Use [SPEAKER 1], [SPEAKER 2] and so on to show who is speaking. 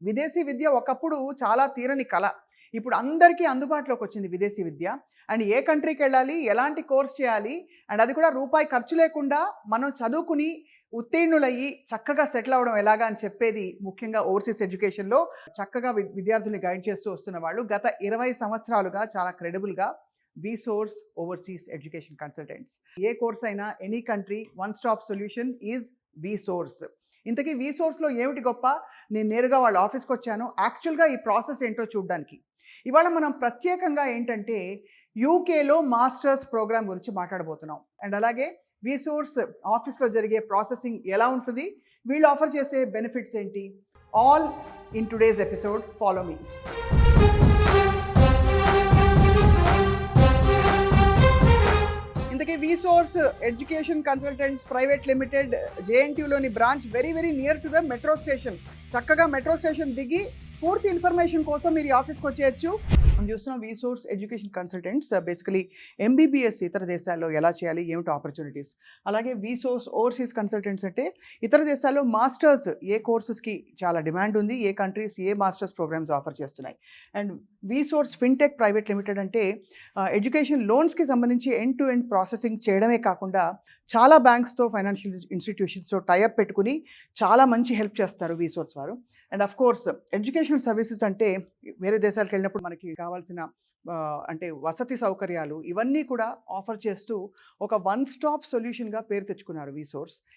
[SPEAKER 1] విదేశీ విద్య ఒకప్పుడు చాలా తీరని కళ. ఇప్పుడు అందరికీ అందుబాటులోకి వచ్చింది విదేశీ విద్య. అండ్ ఏ కంట్రీకి వెళ్ళాలి ఎలాంటి కోర్స్ చేయాలి అండ్ అది కూడా రూపాయి ఖర్చు లేకుండా మనం చదువుకుని ఉత్తీర్ణులయ్యి చక్కగా సెటిల్ అవ్వడం ఎలాగా అని చెప్పేది ముఖ్యంగా ఓవర్సీస్ ఎడ్యుకేషన్లో చక్కగా వి- విద్యార్థుల్ని గైడ్ చేస్తూ వస్తున్న వాళ్ళు గత ఇరవై సంవత్సరాలుగా చాలా క్రెడిబుల్గా VSource overseas education consultants ఏ కోర్స్ అయినా any country one stop solution is VSource ఇంతకీ వీసోర్స్లో ఏమిటి గొప్ప? నేను నేరుగా వాళ్ళ ఆఫీస్కి వచ్చాను. యాక్చువల్గా ఈ ప్రాసెస్ ఏంటో చూడడానికి. ఇవాళ మనం ప్రత్యేకంగా ఏంటంటే యూకేలో మాస్టర్స్ ప్రోగ్రామ్ గురించి మాట్లాడబోతున్నాం. అండ్ అలాగే వీసోర్స్ ఆఫీస్లో జరిగే ప్రాసెసింగ్ ఎలా ఉంటుంది? వీళ్ళు ఆఫర్ చేసే బెనిఫిట్స్ ఏంటి? All in today's episode follow me resource source education consultants private limited జేఎన్టీయూలోని branch very very near to the metro station చక్కగా మెట్రో స్టేషన్ దిగి పూర్తి ఇన్ఫర్మేషన్ కోసం మీరు ఈ ఆఫీస్కి వచ్చేయచ్చు. మనం చూస్తున్నాం VSource education consultants uh, basically MBBS ఇతర దేశాల్లో ఎలా చేయాలి ఏమిటి ఆపర్చునిటీస్ అలాగే వీసోర్స్ ఓవర్సీస్ కన్సల్టెంట్స్ అంటే ఇతర దేశాల్లో మాస్టర్స్ ఏ కోర్సెస్కి చాలా డిమాండ్ ఉంది ఏ కంట్రీస్ ఏ మాస్టర్స్ ప్రోగ్రామ్స్ ఆఫర్ చేస్తున్నాయి. And VSource fintech private limited అంటే uh, ఎడ్యుకేషన్ లోన్స్కి సంబంధించి ఎండ్ టు ఎండ్ ప్రాసెసింగ్ చేయడమే కాకుండా చాలా బ్యాంక్స్తో ఫైనాన్షియల్ ఇన్స్టిట్యూషన్స్తో టైఅప్ పెట్టుకుని చాలా మంచి హెల్ప్ చేస్తారు వీసోర్స్ వారు. And of course education educational services అంటే వేరే దేశాలకు వెళ్ళినప్పుడు మనకి కావాల్సిన అంటే వసతి సౌకర్యాలు ఇవన్నీ కూడా ఆఫర్ చేస్తూ ఒక వన్ స్టాప్ సొల్యూషన్గా పేరు తెచ్చుకున్నారు వి సోర్స్